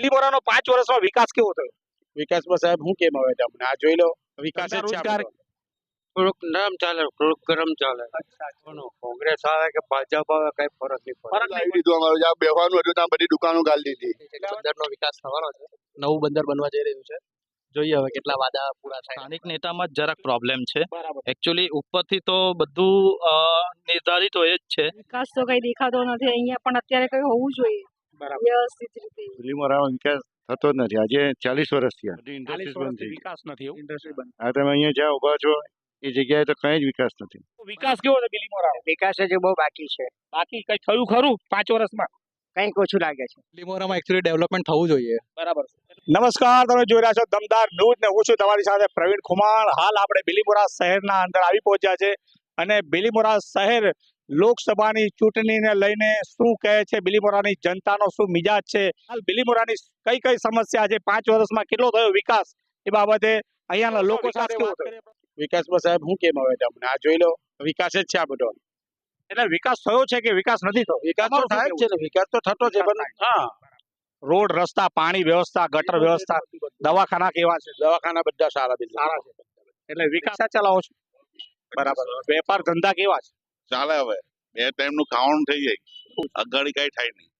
બિલીમોરાનો પાંચ વર્ષમાં વિકાસ કેવો થયો? વિકાસમાં સાહેબ હું કેમ આવે તમને? આ જોઈ લો વિકાસ રોજગાર થોડુંક નરમ ચાલે થોડુંક ગરમ ચાલે. કોંગ્રેસ આવે કે ભાજપ આવે કઈ ફરક નહીં ફરક નહીં દીધું અમારું. જ્યાં બેહવાનું હતું ત્યાં બધી દુકાનો ગાળી દીધી. બંદરનો વિકાસ થવાનો છે નવું બંદર બનવા જઈ રહ્યું છે. જોઈએ હવે કેટલા વાદા પૂરા થાય. સ્થાનિક નેતામાં જ જરાક પ્રોબ્લેમ છે. એકચ્યુઅલી ઉપરથી તો બધું નિર્ધારિત હોય જ છે. વિકાસ તો કઈ દેખાતો નથી. અહીંયા પણ અત્યારે કઈ હોવું જોઈએ. બરાબર. વ્યવસ્થિત રીતે લીલીમોરામાં વિકાસ થતો જ નથી. આજે ચાલીસ વર્ષ થયા. બધી બંધ થઈ વિકાસ નથી ઇન્ડસ્ટ્રી બંધ. આ તમે અહીંયા જ્યાં ઊભા છો એ જગ્યાએ તો કઈ જ વિકાસ નથી. વિકાસ કેવો છે બિલીમોરાનો વિકાસ હજી બહુ બાકી છે. બાકી કઈ થયું ખરું પાંચ વર્ષમાં? કંઈક ઓછું લાગે છે. લીમોરામાં એકચ્યુઅલી ડેવલપમેન્ટ થવું જોઈએ. બરાબર નમસ્કાર તમે જોઈ રહ્યા છો દમદાર ન્યૂઝ ને હું છું તમારી સાથે પ્રવીણ ખુમાણ. હાલ આપણે બિલીમોરા શહેરના અંદર આવી પહોંચ્યા છે અને બિલીમોરા શહેર લોકસભાની ચૂંટણીને લઈને શું કહે છે? બિલીમોરાની જનતાનો શું મિજાજ છે? હાલ બિલીમોરાની કઈ કઈ સમસ્યા છે? પાંચ વર્ષમાં કેટલો થયો વિકાસ? એ બાબતે અહીંયાના લોકો સાથે વિકાસમાં સાહેબ હું કેમ આવે તમને? આ જોઈ લો વિકાસ જ છે આ બધો. એટલે વિકાસ થયો છે કે વિકાસ નથી થયો? વિકાસ તો થાય છે ને વિકાસ તો થતો છે પણ હા રોડ રસ્તા પાણી વ્યવસ્થા ગટર વ્યવસ્થા દવાખાના કેવા છે? દવાખાના બધા સારા સારા છે. એટલે વિકાસ ચલાવો છો? બરાબર. વેપાર ધંધા કેવા છે? ચાલે હવે. બે ટાઈમનું ખાવાનું થઈ જાય. અગાડી કઈ થાય નહીં.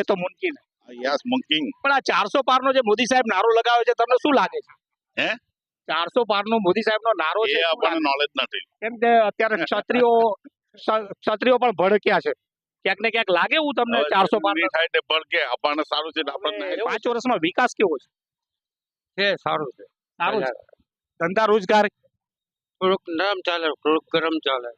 એ તો મુમકિન. યસ મંકિંગ પણ આ ચારસો પાર નો જે મોદી સાહેબ નારો લગાવે છે તમને શું લાગે છે? હે? ચારસો પાર નો મોદી સાહેબ નો નારો છે એ આપણને નોલેજ નથી. કેમ કે અત્યારે ક્ષત્રિયો ક્ષત્રિયો પણ ભડક્યા છે. ક્યાંક ને ક્યાંક લાગે એવું તમને ચારસો પાર થાય તે ભડકે. આપણને સારું છે આપણને પાંચ વર્ષમાં વિકાસ કેવો છે? છે સારું છે. સારું છે. ધંધા રોજગાર થોડુંક નરમ ચાલે થોડુંક ગરમ ચાલે.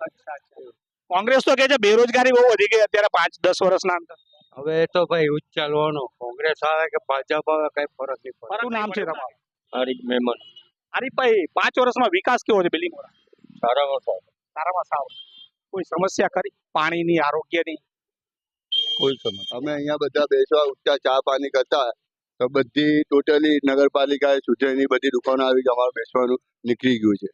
કોંગ્રેસ તો કે છે બેરોજગારી બહુ વધી ગઈ અત્યારે પાંચ દસ વર્ષના અંતર હવે તો ભાઈ એવું જ ચાલવાનું. કોંગ્રેસ આવે કે ભાજપ આવે કઈ ફરક નહીં પડે. શું નામ છે તમારું? હરીફ મહેમાન હરીફભાઈ પાંચ વર્ષમાં વિકાસ કેવો છે બિલીમોરા સારામાં સારો. સારામાં સારો. કોઈ સમસ્યા ખરી? પાણીની આરોગ્યની? કોઈ સમસ્યા. અમે અહીંયા બધા બેસવા ઉઠતા ચા પાણી કરતા. તો બધી ટોટલી નગરપાલિકાએ ચૂંટણીની બધી દુકાનો આવી અમારે બેસવાનું નીકળી ગયું છે.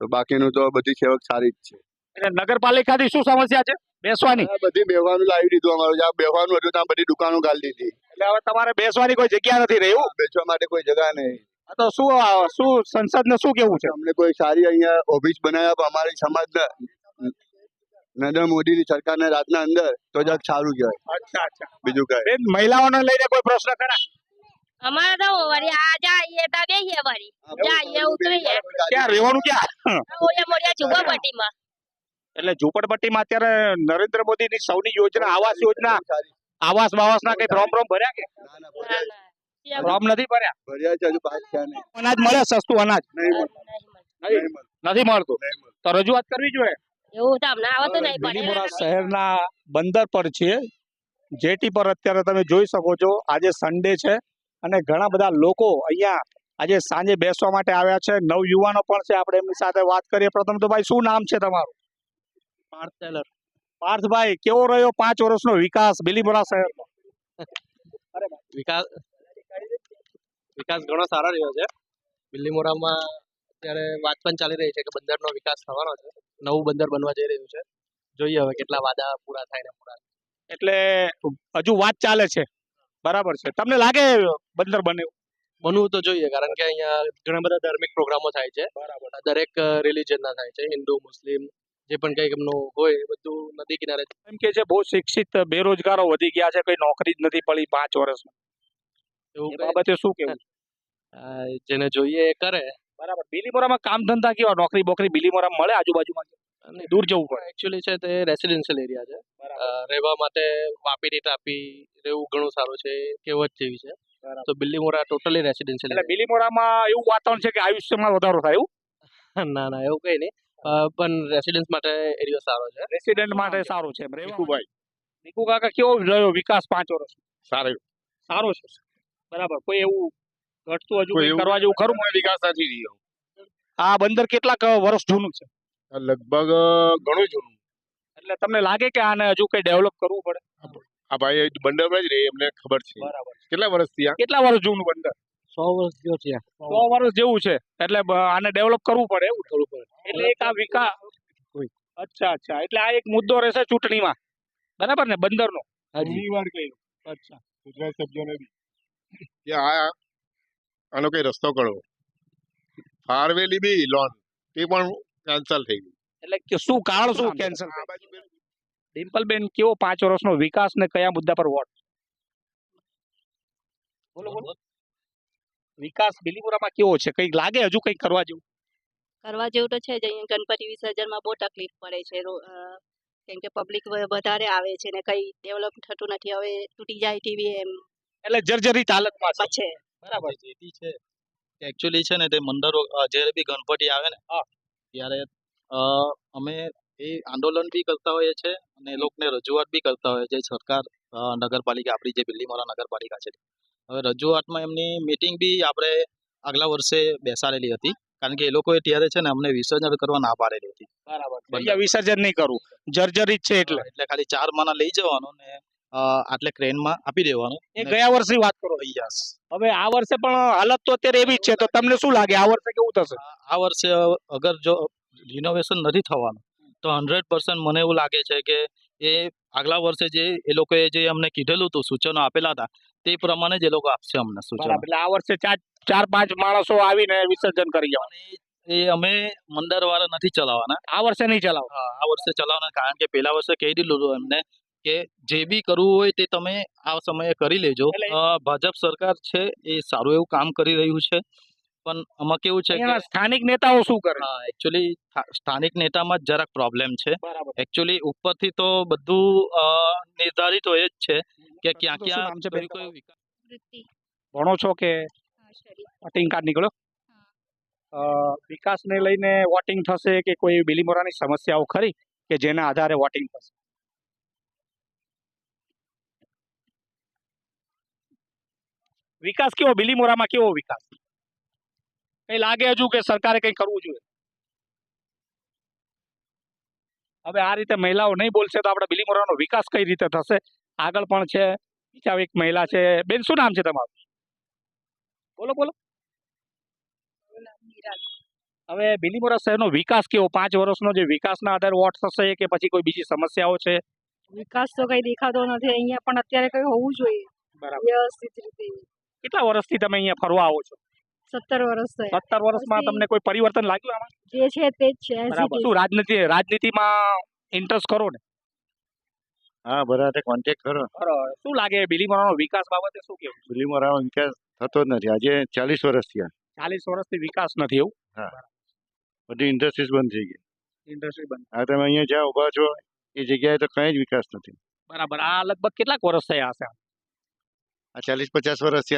તો બાકીનું તો બધી સેવક સારી જ છે. એટલે નગરપાલિકાથી શું સમસ્યા છે? બેસવાની. બધી બેહવાનું લાવી દીધું અમારું. જ્યાં બેહવાનું હતું ત્યાં બધી દુકાનો ગાળી દીધી. એટલે હવે તમારે બેસવાની કોઈ જગ્યા નથી રહ્યું બેસવા માટે કોઈ જગ્યા નહીં. તો શું શું સંસદ ને શું કેવું છે? અમને કોઈ સારી અહીંયા ઓફિસ બનાવ્યા અમારી સમાજ નરેન્દ્ર મોદી ની સરકાર ને રાતના અંદર તો જરાક સારું કહેવાય. અચ્છા અચ્છા. બીજું કઈ. મહિલાઓને લઈને કોઈ પ્રશ્ન ખરા? અમારે તો વળી આ જાઈએ તા બેહીએ વળી. જાઈએ ઉતરીએ ક્યાં રહેવાનું ક્યાં? મોડિયા મોડિયા ઝુંપડપટ્ટીમાં. એટલે ઝૂંપડપટ્ટીમાં અત્યારે નરેન્દ્ર મોદીની સૌની યોજના આવાસ યોજના આવાસ બાવાસના કઈ ફોર્મ ફોર્મ ભર્યા કે? ના, ના, ના, ના. ફોર્મ નથી ભર્યા? ભર્યા છે હજુ બાકી છે નહીં. અનાજ મળે સસ્તું અનાજ? નહીં મળે, નહીં, નહીં મળે. નથી મળતું? તો રજૂઆત કરવી જોઈએ. એવું તો અમને આવતું નહીં શહેરના બંદર પર છે જેટી પર અત્યારે તમે જોઈ શકો છો આજે સન્ડે છે. અને ઘણા બધા લોકો અહીંયા આજે સાંજે બેસવા માટે આવ્યા છે. નવ યુવાનો પણ છે. આપણે એમની સાથે વાત કરીએ. પ્રથમ તો ભાઈ શું નામ છે તમારું? પાર્થ ટેલર. પાર્થભાઈ કેવો રહ્યો પાંચ વર્ષનો વિકાસ બિલીમોરા શહેરનો? વિકાસ વિકાસ ઘણો સારો રહ્યો છે. બિલીમોરામાં અત્યારે વાત પણ ચાલી રહી છે કે બંદરનો વિકાસ થવાનો છે. નવું બંદર બનવા જઈ રહ્યું છે. જોઈએ હવે કેટલા વાદા પૂરા થાય ને પૂરા. એટલે હજુ વાત ચાલે છે. બરાબર છે. તમને લાગે બંદર બન્યું? બનવું તો જોઈએ કારણ કે અહીંયા ઘણા બધા ધાર્મિક પ્રોગ્રામો થાય છે. બરાબર. દરેક રિલિજનના થાય છે. હિન્દુ મુસ્લિમ જે પણ કંઈક એમનું હોય એ બધું નદી કિનારે એમ કે છે બહુ શિક્ષિત બેરોજગારો વધી ગયા છે કોઈ નોકરી જ નથી પડી પાંચ વર્ષમાં. એવું બાબતે શું કેવું જેને જોઈએ એ કરે. બરાબર. બિલીમોરામાં કામ ધંધા કેવા? નોકરી બોકરી બિલીમોરામાં મળે આજુબાજુમાં? દૂર જવું પડે. એકચ્યુઅલી છે તે રેસિડેન્શિયલ એરિયા છે. રહેવા માટે વાપીની ટાપી રહેવું ઘણું સારું છે કહેવત જેવી છે. તો બિલ્લીમોરા ટોટલી રેસિડેન્શિયલ એટલે બિલીમોરામાં એવું વાતાવરણ છે કે આયુષ્યમાં વધારો થાય એવું? ના ના એવું કઈ નહીં. પણ રેસિડેન્સ માટે એરિયો સારો છે. રેસિડેન્ટ માટે સારું છે ભીખુભાઈ ભીખુ કાકા કેવો રહ્યો વિકાસ પાંચ વર્ષ? સારું સારો છે. બરાબર કોઈ એવું ઘટતું હજુ કરવા જેવું ખરું? વિકાસ નથી રહ્યો આ બંદર કેટલાક વર્ષ જૂનું છે? લગભગ ઘણું જૂનું. એટલે તમને લાગે કે આને હજુ કઈ ડેવલપ કરવું પડે? આ ભાઈ બંડરમાં જ રહે એમને ખબર છે. બરાબર કેટલા વર્ષથી આ કેટલા વર્ષ જૂનું બંદર? સો વર્ષ થયો છે. સો વર્ષ જેવું છે. એટલે આને ડેવલપ કરવું પડે એવું? થોડું પડે. એટલે એક આ વિકાસ અચ્છા અચ્છા. એટલે આ એક મુદ્દો રહેશે ચૂંટણીમાં. બરાબર ને? બંદરનો. ઘણી વાર કહ્યું અચ્છા. ગુજરાત સભ્યોને બી. કે આ આનો કઈ રસ્તો કરો ફાળવેલી બી લોન. તે પણ કેન્સલ થઈ ગઈ એટલે કે શું કારણ શું બાજુ ડિમ્પલબેન કેવો પાંચ વર્ષનો વિકાસ ને કયા મુદ્દા પર વોટ? બોલો બોલો. વિકાસ બિલીપુરામાં કેવો છે? કંઈક લાગે હજુ કંઈક કરવા જેવું? કરવા જેવું તો છે જ. અહીંયા ગણપતિ વિસર્જનમાં બહુ તકલીફ પડે છે. કેમ કે પબ્લિક વધારે આવે છે ને કઈ ડેવલપ થતું નથી. હવે તૂટી જાય ટીવી એમ. એટલે જર્જરિત હાલતમાં છે. છે. બરાબર. છે. એકચ્યુઅલી છે ને તે મંદિરો જ્યારે બી ગણપતિ આવે ને ત્યારે અમે એ આંદોલન બી કરતા હોઈએ છે અને એ લોકોને રજૂઆત બી કરતા હોઈએ છે. સરકાર નગરપાલિકા આપણી જે બિલ્લીમોરા નગરપાલિકા છે. હવે રજૂઆતમાં એમની મિટિંગ બી આપણે આગલા વર્ષે બેસાડેલી હતી. કારણ કે એ લોકોએ ત્યારે છે ને અમને વિસર્જન કરવા ના પાડેલી હતી. બરાબર વિસર્જન નહીં કરવું. જર્જરિત છે એટલે. એટલે ખાલી ચાર માના લઈ જવાનું ને આટલે ક્રેનમાં આપી દેવાનું. એ ગયા વર્ષની વાત કરો. યસ. હવે આ વર્ષે પણ હાલત તો અત્યારે એવી જ છે. તો તમને શું લાગે? આ વર્ષે કેવું થશે? આ વર્ષે અગર જો રિનોવેશન નથી થવાનું. તો હંડ્રેડ પર્સન્ટ મને એવું લાગે છે કે એ આગલા વર્ષે જે એ લોકોએ જે અમને કીધેલું હતું સૂચનો આપેલા હતા તે પ્રમાણે જ એ લોકો આપશે અમને સૂચનો. એટલે આ વર્ષે ચાર ચાર પાંચ માણસો આવીને વિસર્જન કરી જવાના એ અમે મંદર વાળા નથી ચલાવવાના. આ વર્ષે નહીં ચલાવ આ વર્ષે ચલાવવાના કારણ કે પેલા વર્ષે કહી દીધું હતું એમને કે જે બી કરવું હોય તે તમે આ સમયે કરી લેજો. ભાજપ સરકાર છે એ સારું એવું કામ કરી રહ્યું છે. પણ આમાં કેવું છે કે સ્થાનિક નેતાઓ શું કરે? હા એકચ્યુઅલી સ્થાનિક નેતામાં જ જરાક પ્રોબ્લેમ છે. એકચ્યુઅલી ઉપરથી તો બધું નિર્ધારિત હોય જ છે કે ક્યાં ક્યાં ભણો છો કે વોટિંગ કાર્ડ નીકળ્યો? અ, વિકાસને લઈને વોટિંગ થશે કે કોઈ બિલીમોરાની સમસ્યાઓ ખરી કે જેના આધારે વોટિંગ થશે? વિકાસ કેવો? બિલીમોરામાં કેવો વિકાસ? કઈ લાગે હજુ કે સરકારે કઈ કરવું જોઈએ? હવે આ રીતે મહિલાઓ નહીં બોલશે તો આપણે બિલીમોરાનો વિકાસ કઈ રીતે થશે? આગળ પણ છે બીજા એક મહિલા છે. બેન શું નામ છે તમારું? બોલો બોલો. હવે બિલીમોરા શહેરનો વિકાસ કેવો? પાંચ વર્ષનો જે વિકાસના આધારે વોટ થશે કે પછી કોઈ બીજી સમસ્યાઓ છે? વિકાસ તો કઈ દેખાતો નથી. અહીંયા પણ અત્યારે કઈ હોવું જોઈએ. બરાબર. વ્યવસ્થિત રીતે. કેટલા વર્ષથી તમે અહીંયા ફરવા આવો છો? સત્તર વર્ષ થયા. સત્તર વર્ષમાં તમને કોઈ પરિવર્તન લાગ્યું આમાં? જે છે તે જ છે બરાબર. શું રાજનીતિ રાજનીતિમાં ઇન્ટરેસ્ટ કરો ને? હા બરાબર કોન્ટેક્ટ કરો શું લાગે બિલીમોરાનો વિકાસ બાબતે શું કેવું બિલીમોરાનો વિકાસ થતો જ નથી. આજે ચાલીસ વર્ષ થયા. ચાલીસ વર્ષથી વિકાસ નથી એવું? બધી ઇન્ડસ્ટ્રીઝ બંધ થઈ ગઈ. ઇન્ડસ્ટ્રી બંધ. હા તમે અહીંયા જ્યાં ઊભા છો એ જગ્યાએ તો કંઈ જ વિકાસ નથી. બરાબર. આ લગભગ કેટલાક વર્ષ થયા હશે આ ચાલીસ પચાસ વર્ષ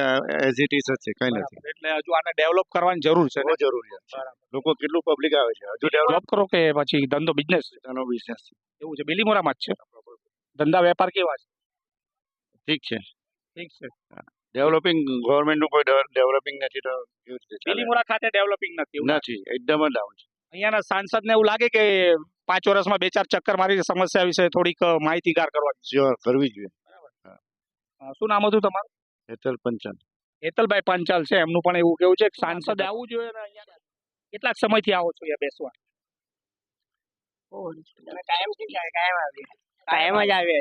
એઝ ઇટ ઇઝ જ છે કઈ નથી. એટલે હજુ આને ડેવલપ કરવાની જરૂર છે બહુ જરૂરિયાત છે. લોકો કેટલું પબ્લિક આવે છે? હજુ ડેવલપ કરો કે પછી ધંધો બિઝનેસ ધંધો બિઝનેસ એવું છે બિલીમોરામાં જ છે? ધંધા વેપાર કેવા છે? ઠીક છે. ઠીક છે. ડેવલપિંગ ગવર્મેન્ટનું કોઈ ડેવલપિંગ નથી તો બિલીમોરા ખાતે ડેવલપિંગ નથી નથી એકદમ જ ડાઉન છે. અહીંયાના સાંસદને એવું લાગે કે પાંચ વર્ષમાં બે ચાર ચક્કર મારી સમસ્યા વિશે થોડીક માહિતીગાર કરવા જોઈએ કરવી જોઈએ. શું નામ હતું તમારું? હેતલ પંચાલ. હેતલભાઈ પંચાલ છે. એમનું પણ એવું કેવું છે સાંસદ આવવું જોઈએ ને અહીંયા કેટલાક સમયથી આવો છો અહીંયા બેસવા? કાયમ કાયમ જ આવે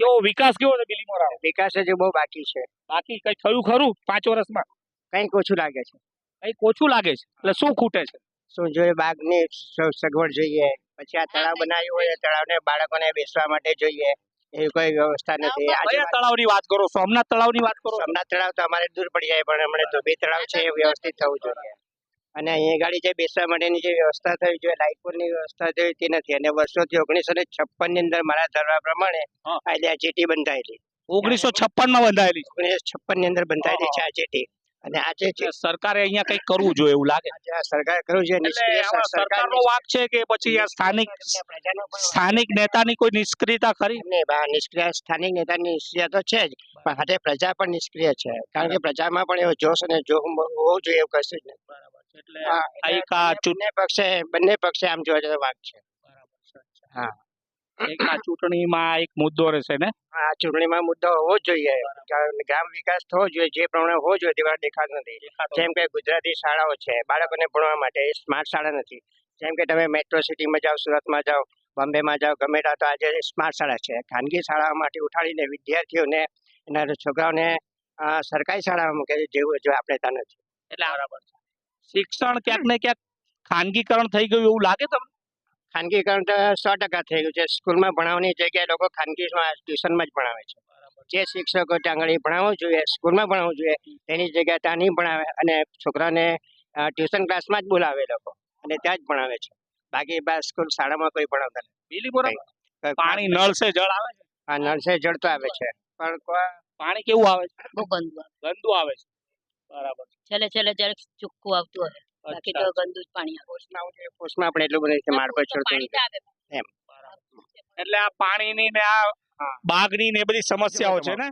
કેવો વિકાસ કેવો છે બિલીમોરા વિકાસ હજુ બહુ બાકી છે. બાકી કઈ થયું ખરું પાંચ વર્ષમાં? કંઈક ઓછું લાગે છે. કંઈક ઓછું લાગે છે? એટલે શું ખૂટે છે? શું જોઈએ બાગની સગવડ જોઈએ. પછી આ તળાવ બનાવ્યું હોય તળાવને બાળકોને બેસવા માટે જોઈએ. એવી કોઈ વ્યવસ્થા નથી. કયા તળાવની વાત કરો સોમનાથ તળાવની વાત કરો સોમનાથ તળાવ તો અમારે દૂર પડી જાય પણ હમણાં બે તળાવ છે એ વ્યવસ્થિત થવું જોઈએ. અને અહીંયા ગાડી જે બેસવા માટેની જે વ્યવસ્થા થઈ જોઈએ લાઇટોની વ્યવસ્થા થઈ તે નથી. અને વર્ષોથી ઓગણીસો ને છપ્પનની અંદર મારા ધરવા પ્રમાણે. આ જેટી બંધાયેલી. ઓગણીસો છપ્પનમાં બંધાયેલી. ઓગણીસો છપ્પનની અંદર બંધાયેલી છે આ જેટી. અને આજે જે સરકારે અહીંયા કઈ કરવું જોઈએ એવું લાગે. સરકારે કરવું સરકાર સરકારનો વાંક છે કે પછી આ સ્થાનિક સ્થાનિક નેતાની કોઈ નિષ્ક્રિયતા ખરી? નિષ્ક્રિય સ્થાનિક નેતાની નિષ્ક્રિય તો છે જ પણ આજે પ્રજા પણ નિષ્ક્રિય છે. કારણ કે પ્રજામાં પણ એવો જોશ અને જોમ હોવો જોઈએ એવું કશું જ નથી. એટલે હા, બંને પક્ષે બંને પક્ષે આમ જોવા જતો વાક છે. એક આ ચૂંટણીમાં એક મુદ્દો રહેશે ને? આ ચૂંટણીમાં મુદ્દો હોવો જ જોઈએ. ગ્રામ વિકાસ થવો જોઈએ જે પ્રમાણે હોવો જોઈએ તેવા દેખાતો નથી. જેમ કે ગુજરાતી શાળાઓ છે બાળકોને ભણવા માટે સ્માર્ટ શાળા નથી. જેમ કે તમે મેટ્રો સિટીમાં જાઓ સુરતમાં જાઓ બોમ્બેમાં જાઓ ગમે ત્યાં તો આજે સ્માર્ટ શાળા છે. ખાનગી શાળાઓમાંથી ઉઠાડીને વિદ્યાર્થીઓને એના છોકરાઓને સરકારી શાળામાં મૂકે જેવું જો આપણે ત્યાં નથી. એટલે બરાબર શિક્ષણ ક્યાંક ને ક્યાંક ખાનગીકરણ થઈ ગયું એવું લાગે તમને? ખાનગીકરણ તો સો ટકા થઈ ગયું છે. સ્કૂલમાં ભણાવવાની જગ્યાએ લોકો ખાનગીમાં ટ્યુશનમાં જ ભણાવે છે. જે શિક્ષકો ત્યાં ભણાવવું જોઈએ સ્કૂલમાં ભણાવવું જોઈએ તેની જગ્યાએ ત્યાં નહીં ભણાવે અને છોકરાને ટ્યુશન ક્લાસમાં જ બોલાવે લોકો અને ત્યાં જ ભણાવે છે. બાકી સ્કૂલ શાળામાં કોઈ ભણાવતા નથી. પાણી નળ સે જળ આવે છે? આ નળસે તો આવે છે. પણ પાણી કેવું આવે છે? બહુ ગંદુ ગંદુ આવે છે. બરાબર. છેલ્લે છેલ્લે જરાક ચોખ્ખું આવતું હોય. બાકી તો ગંદુ જ પાણી આવે પોસ્ટમાં આપણે એટલું બધું છે માળ પર છોડતું એટલે આ પાણીની ને આ બાગની ને એ બધી સમસ્યાઓ છે ને?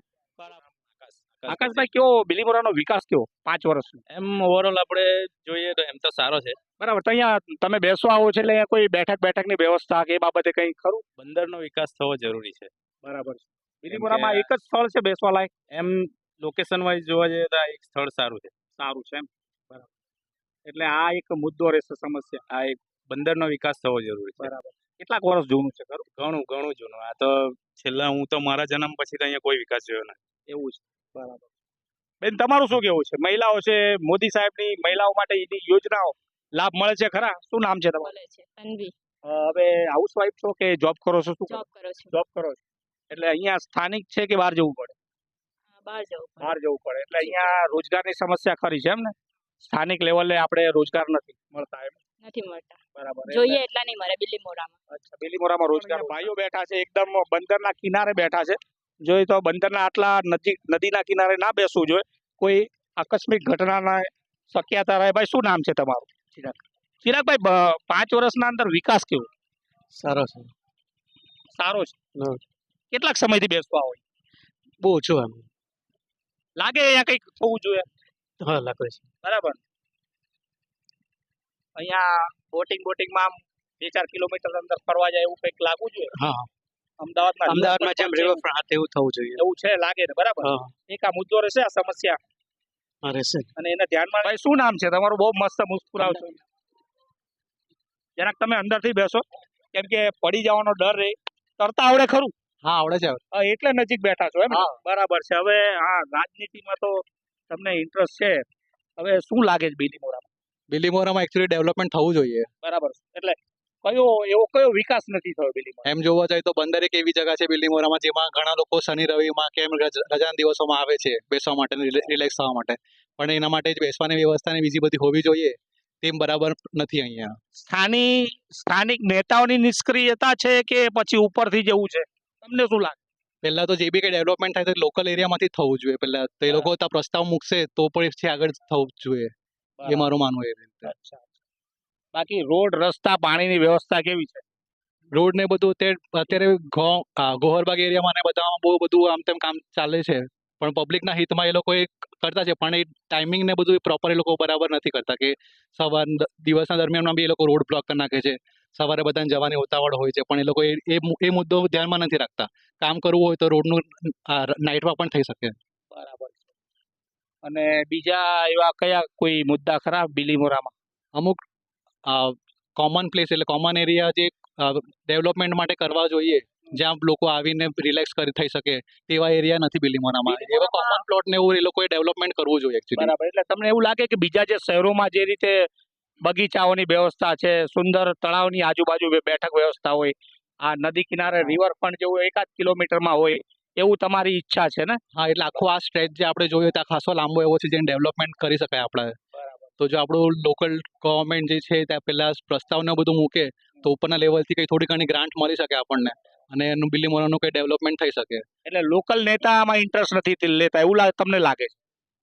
આકાશભાઈ કેવો બિલીમોરાનો વિકાસ કેવો? પાંચ વર્ષનો એમ ઓવરઓલ આપણે જોઈએ તો એમ તો સારો છે. બરાબર. તો અહીંયા તમે બેસવા આવો છો એટલે અહીંયા કોઈ બેઠક બેઠકની વ્યવસ્થા કે એ બાબતે કંઈ ખરું? બંદરનો વિકાસ થવો જરૂરી છે. બરાબર છે. બિલીમોરામાં એક જ સ્થળ છે બેસવા લાયક? એમ લોકેશન વાઇઝ જોવા જઈએ તો એક સ્થળ સારું છે. સારું છે એમ. એટલે આ એક મુદ્દો રહેશે સમસ્યા. આ એક બંદરનો વિકાસ થવો જરૂરી છે. બરાબર. કેટલાક વર્ષ જૂનું છે ખરું? ઘણું ઘણું જૂનું. આ તો છેલ્લા હું તો મારા જન્મ પછી તો અહીંયા કોઈ વિકાસ જોયો નથી. એવું છે. બરાબર. બેન તમારું શું કેવું છે? મહિલાઓ છે મોદી સાહેબની મહિલાઓ માટે એની યોજનાઓ લાભ મળે છે ખરા? શું નામ છે તમારું? અનવી. હવે હાઉસવાઈફ છો કે જોબ કરો છો શું કરો? જોબ કરો છો. જોબ કરો છો. એટલે અહીંયા સ્થાનિક છે કે બહાર જવું પડે? બહાર જવું પડે. બહાર જવું પડે. એટલે અહીંયા રોજગારની સમસ્યા ખરી છે એમ ને સ્થાનિક લેવલે આપણે રોજગાર નથી મળતા એમ. નથી મળતા. બરાબર જોઈએ એટલા નહીં મળે બિલ્લીમોરામાં અચ્છા બિલીમોરામાં રોજગાર. ભાઈઓ બેઠા છે એકદમ બંદરના કિનારે બેઠા છે. જોઈએ તો બંદરના આટલા નજીક નદીના કિનારે ના બેસવું જોઈએ. કોઈ આકસ્મિક ઘટનાના શક્યતા રહે. ભાઈ શું નામ છે તમારું? ચિરાગ. ચિરાગભાઈ પાંચ વર્ષના અંદર વિકાસ કેવો? સારો છે. સારો છે. હમ. કેટલાક સમયથી બેસવા હોય? બહુ ઓછું એમ. લાગે અહીંયા કંઈક થવું જોઈએ? હા છે. બરાબર. અહીંયા બોટિંગ બોટિંગમાં આમ બે ચાર કિલોમીટર અંદર ફરવા જાય એવું કંઈક લાગવું જોઈએ? હા. અમદાવાદમાં અમદાવાદમાં જેમ riverfront રિવરફ્રન્ટ એવું થવું જોઈએ. એવું છે લાગે ને બરાબર. એક આ મુદ્દો રહેશે આ સમસ્યા. રહેશે. અને એને ધ્યાનમાં ભાઈ શું નામ છે? તમારું બહુ મસ્ત મુસ્કુરાવ છો જરાક તમે અંદરથી બેસો. કેમ કે પડી જવાનો ડર રહે. તરતા આવડે ખરું. હા આવડે છે એટલે નજીક બેઠા છો એમ બરાબર છે. હવે હા રાજનીતિમાં તો તમને ઇન્ટરેસ્ટ છે. હવે શું લાગે છે બિલીમોરામાં બિલીમોરામાં એકચ્યુઅલી ડેવલપમેન્ટ થવું જોઈએ. બરાબર. એટલે કયો એવો કયો વિકાસ નથી થયો બિલીમોરા એમ જોવા જાય તો બંદર એક એવી જગા છે બિલીમોરામાં જેમાં ઘણા લોકો શનિ રવિમાં કેમ રજાના દિવસોમાં આવે છે બેસવા માટે રિલેક્સ થવા માટે. પણ એના માટે જ બેસવાની વ્યવસ્થા ને બીજી બધી હોવી જોઈએ તેમ બરાબર નથી અહીંયા. સ્થાનિક સ્થાનિક નેતાઓની નિષ્ક્રિયતા છે કે પછી ઉપરથી જવું છે? તમને શું લાગે? પહેલા તો જે બી કઈ ડેવલપમેન્ટ થાય તો લોકલ એરિયામાંથી થવું જોઈએ. પહેલા તો એ લોકો ત્યાં પ્રસ્તાવ મૂકશે તો પણ છે આગળ થવું જોઈએ. એ મારું માનવું એ રીતે. બાકી રોડ રસ્તા પાણીની વ્યવસ્થા કેવી છે? રોડ ને બધું અત્યારે અત્યારે ગોહરબાગ એરિયામાં ને બધામાં બહુ બધું આમ તેમ કામ ચાલે છે. પણ પબ્લિકના હિતમાં એ લોકો એ કરતા છે. પણ એ ટાઈમિંગ ને બધું પ્રોપર એ લોકો બરાબર નથી કરતા કે સવાર દિવસના દરમિયાનમાં બી એ લોકો રોડ બ્લોક કરી નાખે છે. સવારે બધાને જવાની ઉતાવળ હોય છે પણ એ લોકો એ- એ મુદ્દો ધ્યાનમાં નથી રાખતા. કામ કરવું હોય તો રોડનું નાઇટમાં પણ થઈ શકે. બરાબર અને બીજા એવા કયા કોઈ મુદ્દા ખરા બિલીમોરામાં? અમુક કોમન પ્લેસ એટલે કોમન એરિયા જે ડેવલપમેન્ટ માટે કરવા જોઈએ જ્યાં લોકો આવીને રિલેક્સ કરી થઈ શકે તેવા એરિયા નથી બિલીમોરામાં. એવા કોમન પ્લોટ ને એવું એ લોકોએ ડેવલપમેન્ટ કરવું જોઈએ બરાબર. એટલે તમને એવું લાગે કે બીજા જે શહેરોમાં જે રીતે બગીચાઓની વ્યવસ્થા છે સુંદર તળાવની આજુબાજુ બેઠક વ્યવસ્થા હોય આ નદી કિનારે રિવરફ્રન્ટ જેવું એકાદ કિલોમીટરમાં હોય એવું તમારી ઈચ્છા છે ને? હા એટલે આખો આ સ્ટ્રેચ જે આપણે જોઈએ ત્યાં ખાસો લાંબો એવો છે જેને ડેવલપમેન્ટ કરી શકાય આપણે. તો જો આપણું લોકલ ગવર્મેન્ટ જે છે ત્યાં પેલા પ્રસ્તાવને બધું મૂકે તો ઉપરના લેવલથી કંઈ થોડી ઘણી ગ્રાન્ટ મળી શકે આપણને અને એનું બિલીમોરાનું કંઈ ડેવલપમેન્ટ થઈ શકે. એટલે લોકલ નેતામાં ઇન્ટરેસ્ટ નથી લેતા એવું તમને લાગે છે?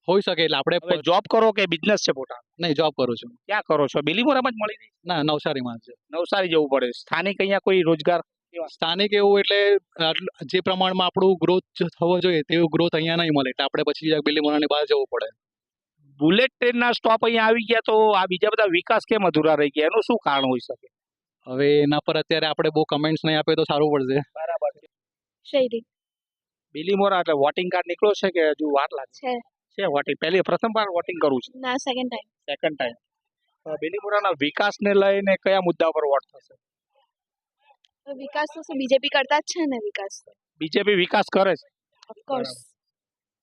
હોઈ શકે એટલે આપણે જોબ કરો કે બિઝનેસ છે પોતા નહીં જોબ કરું છું. ક્યાં કરો છો? બિલીમોરામાં જ મળી જાય ના નવસારીમાં છે નવસારી જવું પડે. સ્થાનિક અહીંયા કોઈ રોજગાર સ્થાનિક એવું એટલે જે પ્રમાણમાં આપણું ગ્રોથ થવો જોઈએ તેવું ગ્રોથ અહીંયા નહીં મળે. એટલે આપણે પછી બિલીમોરાની બહાર જવું પડે. બુલેટ ટ્રેનના સ્ટોપ અહીંયા આવી ગયા તો આ બીજા બધા વિકાસ કેમ અધૂરા રહી ગયા? એનું શું કારણ હોઈ શકે? હવે એના પર અત્યારે આપણે બહુ કમેન્ટ્સ નહીં આપે તો સારું પડશે. બરાબર છે. શૈલી બિલીમોરા એટલે વોટિંગ કાર્ડ નીકળ્યો છે કે હજુ વાર લાગે? છે વોટિંગ પહેલી પ્રથમ વાર વોટિંગ કરું છું. ના સેકન્ડ ટાઈમ સેકન્ડ ટાઈમ બિલીમોરાના વિકાસને લઈને કયા મુદ્દા પર વોટ થશે? વિકાસ તો બીજેપી કરતા જ છે ને વિકાસ બીજેપી વિકાસ કરે છે? ઓફકોર્સ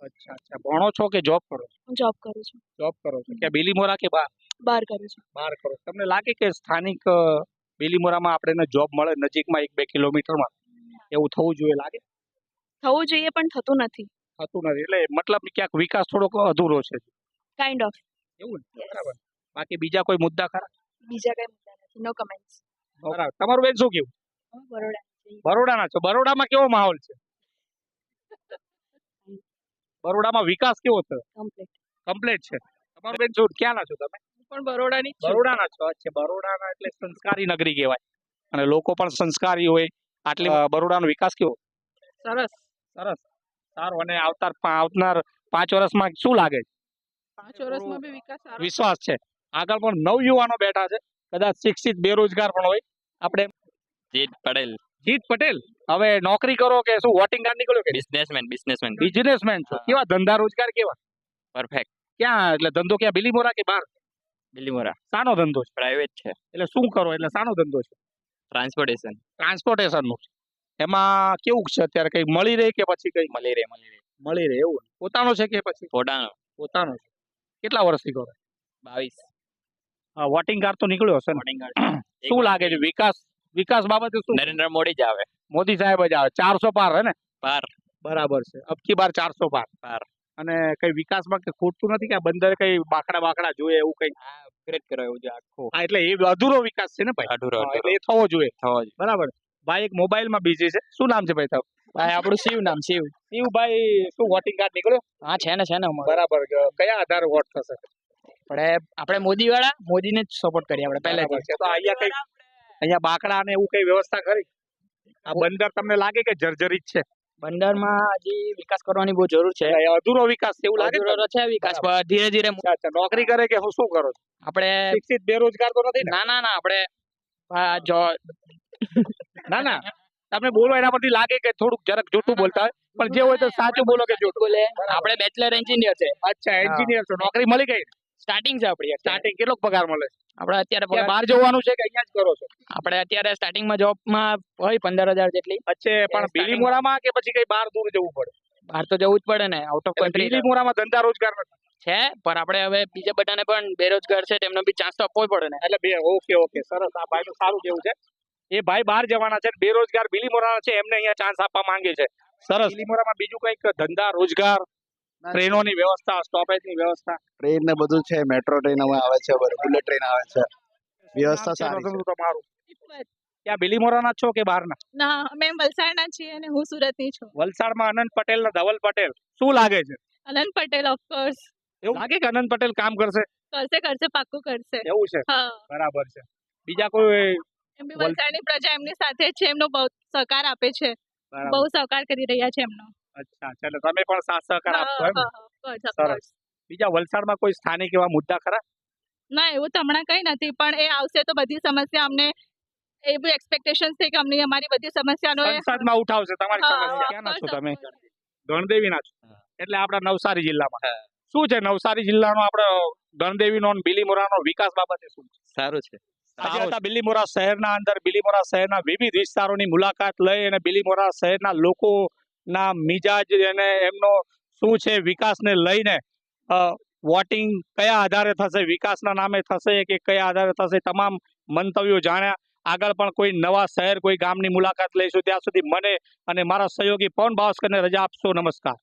અચ્છા અચ્છા. ભણો છો કે જોબ કરો છો? જોબ કરું છું. જોબ કરો છો. કે બેલીમોરા કે બહાર? બહાર કરું છું. બહાર કરો. તમને લાગે કે સ્થાનિક બેલીમોરામાં બિલીમોરામાં આપણે જોબ મળે નજીકમાં એક બે કિલોમીટરમાં? એવું થવું જોઈએ લાગે? થવું જોઈએ પણ થતું નથી. થતું નથી. એટલે મતલબ ક્યાંક વિકાસ થોડોક અધૂરો છે. કાઇન્ડ ઓફ એવું ને? બરાબર. બાકી બીજા કોઈ મુદ્દા ખરા? બીજા કઈ મુદ્દા નથી. નો કમેન્ટ્સ બરાબર. તમારું બેન શું કેવું બરોડા બરોડાના છો. બરોડામાં કેવો માહોલ છે? બરોડામાં વિકાસ કેવો છે કમ્પ્લીટ કમ્પ્લીટ છે. તમારું બેન શું? ક્યાંના છો તમે? પણ બરોડાની બરોડાના છો. અચ્છા. બરોડાના એટલે સંસ્કારી નગરી કહેવાય. અને લોકો પણ સંસ્કારી હોય. આટલી બરોડાનો વિકાસ કેવો? સરસ. સરસ. સારું અને આવતાર આવનાર પાંચ વર્ષમાં શું લાગે? છે પાંચ વર્ષમાં બી વિકાસ વિશ્વાસ છે. આગળ પણ નવ યુવાનો બેઠા છે. કદાચ શિક્ષિત બેરોજગાર પણ હોય. આપણે જીત પટેલ. જીત પટેલ. હવે નોકરી કરો કે શું વોટિંગ કાર્ડ નીકળ્યો કે બિઝનેસમેન બિઝનેસમેન. બિઝનેસમેન છો. કેવા? ધંધા રોજગાર કેવા? પરફેક્ટ. ક્યાં? એટલે ધંધો ક્યાં? બિલીમોરા કે બહાર? બિલીમોરા સાનો ધંધો છે. પ્રાઇવેટ છે. એટલે શું કરો? એટલે સાનો ધંધો છે. ટ્રાન્સપોર્ટેશન. ટ્રાન્સપોર્ટેશનનું એમાં કેવું છે અત્યારે? કઈ મળી રહે કે પછી કઈ મળી રહે? મળી રહે મળી રહે એવું પોતાનો છે કે પછી? પોતાનો. પોતાનો છે. કેટલા વર્ષથી કરો? બાવીસ. વોટિંગ કાર્ડ તો નીકળ્યો હશે વોટિંગ કાર્ડ. શું લાગે છે? વિકાસ વિકાસ બાબતે શું? નરેન્દ્ર મોદી જ આવે. મોદી સાહેબ જ આવે. ચારસો પાર હે ને? પાર. બરાબર છે. અબકી બાર ચારસો પાર. પાર. અને કઈ વિકાસમાં કઈ ખૂટતું નથી કે બંદર કઈ બાકડા બાકડા જોઈએ એવું કઈ? અપગ્રેડ કરો એવું છે આખો હા એટલે એ અધૂરો વિકાસ છે ને ભાઈ? અધૂરો. એટલે એ થવો જોઈએ. થવો જોઈએ. બરાબર. ભાઈ એક મોબાઈલમાં બીજી છે. શું નામ છે ભાઈ તારું? ભાઈ આપણું શિવ નામ શિવ. શિવભાઈ શું વોટિંગ કાર્ડ નીકળ્યો? હા છે ને છે ને બરાબર કયા આધારે વોટ થશે? આપણે આપણે મોદી વાળા મોદીને જ સપોર્ટ કરીએ આપણે પહેલેથી. તો અહીંયા કઈ અહીંયા બાકડા ને એવું કઈ વ્યવસ્થા કરી આ બંદર તમને લાગે કે જર્જરિત છે? બંદરમાં હજી વિકાસ કરવાની બહુ જરૂર છે. અધૂરો વિકાસ એવું લાગે છે વિકાસ ધીરે ધીરે નોકરી કરે કે હું શું કરો આપણે શિક્ષિત બેરોજગાર તો નથી ના? ના ના આપણે જો ના ના. તમે બોલો એના પરથી લાગે કે થોડુંક જરાક જૂઠું બોલતા હોય પણ જે હોય તો સાચું બોલો કે જૂઠું. બોલે. આપણે બેચલર એન્જિનિયર છે. અચ્છા એન્જિનિયર છો. નોકરી મળી ગઈ? સ્ટાર્ટિંગ છે આપણી સ્ટાર્ટિંગ કેટલો પગાર મળે? આપણે અત્યારે બહાર જવાનું છે કે અહીંયા જ કરો છો? આપણે અત્યારે સ્ટાર્ટિંગમાં જોબમાં હોય પંદર હજાર જેટલી. અચ્છે પણ બિલીમોરામાં કે પછી કઈ બહાર દૂર જવું પડે? બહાર તો જવું જ પડે ને આઉટ ઓફ કન્ટ્રી બિલીમોરામાં ધંધા રોજગાર નથી. છે પણ આપણે હવે બીજા બધાને પણ બેરોજગાર છે તેમને બી ચાન્સ તો આપવો પડે ને. એટલે બે ઓકે ઓકે સરસ. આ ભાઈ સારું કેવું છે. એ ભાઈ બહાર જવાના છે બેરોજગાર બિલીમોરાના છે એમને અહીંયા ચાન્સ આપવા માંગે છે. સરસ. બિલીમોરામાં બીજું કંઈક ધંધા રોજગાર ટ્રેનોની વ્યવસ્થા સ્ટોપેજની વ્યવસ્થા. ટ્રેન ને બધું છે મેટ્રો ટ્રેન હવે આવે છે બુલેટ ટ્રેન આવે છે. વ્યવસ્થા સારી છે. તમારું ક્યાં બિલીમોરાના જ છો કે બહારના? ના અમે વલસાડના છીએ અને હું સુરતની છું. વલસાડમાં અનંત પટેલ ને ધવલ પટેલ. શું લાગે છે? અનંત પટેલ ઓફકોર્સ એવું? લાગે કે અનંત પટેલ કામ કરશે? કરશે કરશે પાક્કું કરશે. એવું છે? હા. બરાબર છે. બીજા કોઈ એમ બી વલ- વલસાડની પ્રજા એમની સાથે છે એમનો બહુ સહકાર આપે છે. બહુ સહકાર કરી રહ્યા છે એમનો. અચ્છા અચ્છા તમે પણ સાથ સહકાર આપશો એમ સરસ. બીજા વલસાડમાં કોઈ સ્થાનિક એવા મુદ્દા ખરા? ના એવું તો હમણાં કઈ નથી પણ એ આવશે તો બધી સમસ્યા અમને એવું એક્સપેક્ટેશન છે કે અમને અમારી બધી સમસ્યાનો સંસદમાં ઉઠાવશે તમારી સમસ્યા. ક્યાં છો તમે? ગણદેવી ના છો? એટલે આપણા નવસારી જિલ્લામાં. શું છે નવસારી જિલ્લાનો આપણો ગણદેવીનો અને બિલીમોરાનો વિકાસ બાબતે શું છે? સારું છે. આજે હતા બિલીમોરા શહેરના અંદર બિલીમોરા શહેરના વિવિધ વિસ્તારોની મુલાકાત લઈ અને બિલીમોરા શહેરના લોકોના મિજાજ અને એમનો શું છે વિકાસને લઈને વોટિંગ કયા આધારે થશે વિકાસના નામે થશે કે કયા આધારે થશે તમામ મંતવ્યો જાણ્યા. આગળ પણ કોઈ નવા શહેર કોઈ ગામની મુલાકાત લઈશું. ત્યાં સુધી મને અને મારા સહયોગી પવન ભાસ્કરને રજા આપશો. નમસ્કાર.